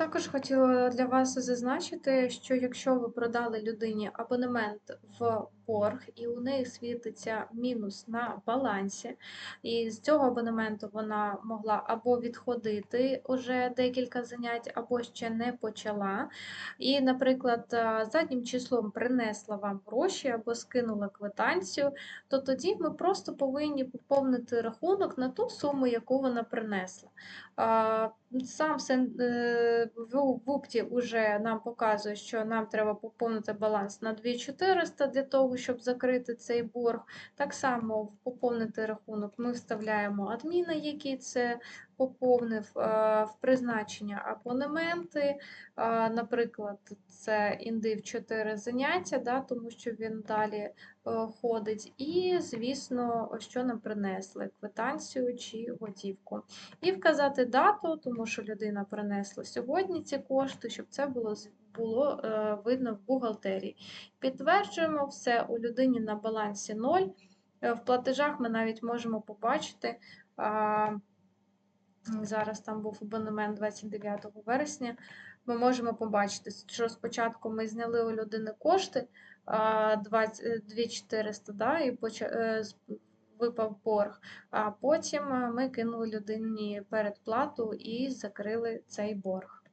Також хотіла для вас зазначити, що якщо ви продали людині абонемент в борг, і у неї світиться мінус на балансі, і з цього абонементу вона могла або відходити уже декілька занять, або ще не почала. І, наприклад, заднім числом принесла вам гроші або скинула квитанцію, то тоді ми просто повинні поповнити рахунок на ту суму, яку вона принесла. Сам сен- е, в УПТі вже нам показує, що нам треба поповнити баланс на 2400 для того, щоб закрити цей борг. Так само в поповнити рахунок ми вставляємо адміна, який це поповнив, е, в призначення абонементи. Наприклад, це індив 4 заняття, да, тому що він далі е, ходить. І, звісно, що нам принесли: квитанцію чи готівку. І вказати дату, тому що людина принесла сьогодні ці кошти, щоб це було було е, видно в бухгалтерії. Підтверджуємо все у людині на балансі 0. Е, В платежах ми навіть можемо побачити. Зараз там був абонемент 29 вересня. Ми можемо побачити, що спочатку ми зняли у людини кошти а, 20 е, 2400, да, і е, випав борг, а потім е, ми кинули людині передплату і закрили цей борг.